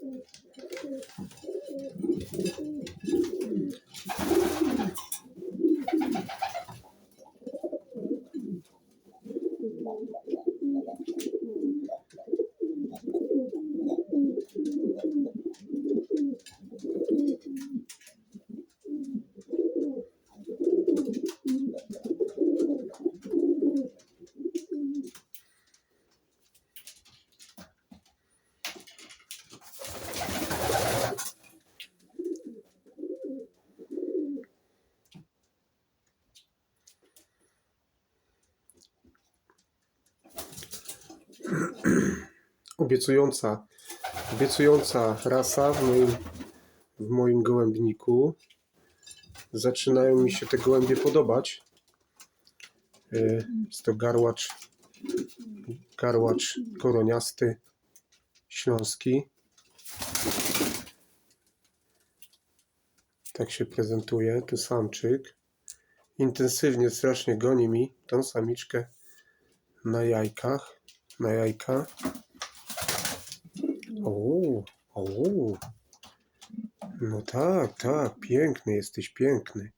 Thank you. Obiecująca, obiecująca rasa w moim, w moim gołębniku. Zaczynają mi się te gołębie podobać. Y, Jest to garłacz, garłacz koroniasty śląski. Tak się prezentuje. Tu samczyk. Intensywnie, strasznie goni mi tą samiczkę na jajkach. Na jajka. Tak, tak, piękny jesteś, piękny.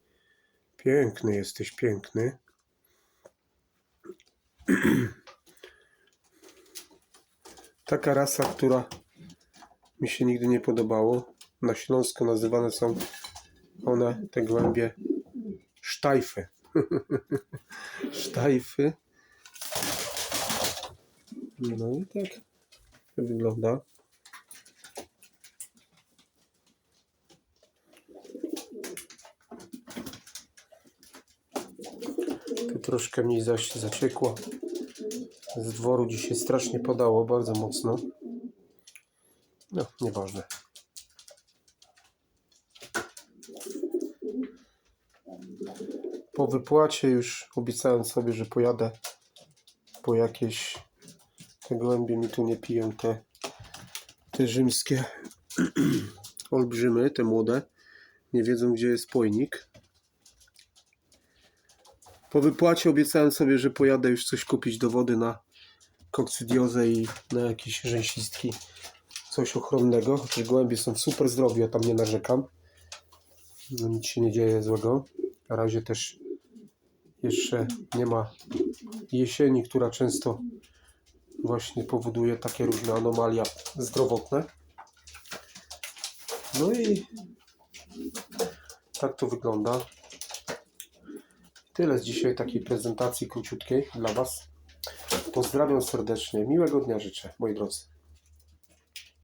Piękny jesteś, piękny. Taka rasa, która mi się nigdy nie podobało. Na Śląsku nazywane są one, te głębie, sztajfy. sztajfy. No i tak wygląda. Troszkę mi zaś zaciekło. Z dworu dzisiaj strasznie padało, bardzo mocno. No, nieważne. Po wypłacie już obiecałem sobie, że pojadę po jakieś te gołębie mi tu nie piją te, te rzymskie olbrzymy, te młode. Nie wiedzą gdzie jest pojnik. Po wypłacie obiecałem sobie, że pojadę już coś kupić do wody na kokcydiozę i na jakieś rzęsistki. Coś ochronnego. Chociaż gołębie są super zdrowiu, ja tam nie narzekam. No, nic się nie dzieje złego. Na razie też jeszcze nie ma jesieni, która często właśnie powoduje takie różne anomalia zdrowotne. No i tak to wygląda. Tyle z dzisiaj takiej prezentacji króciutkiej dla Was. Pozdrawiam serdecznie. Miłego dnia życzę, moi drodzy.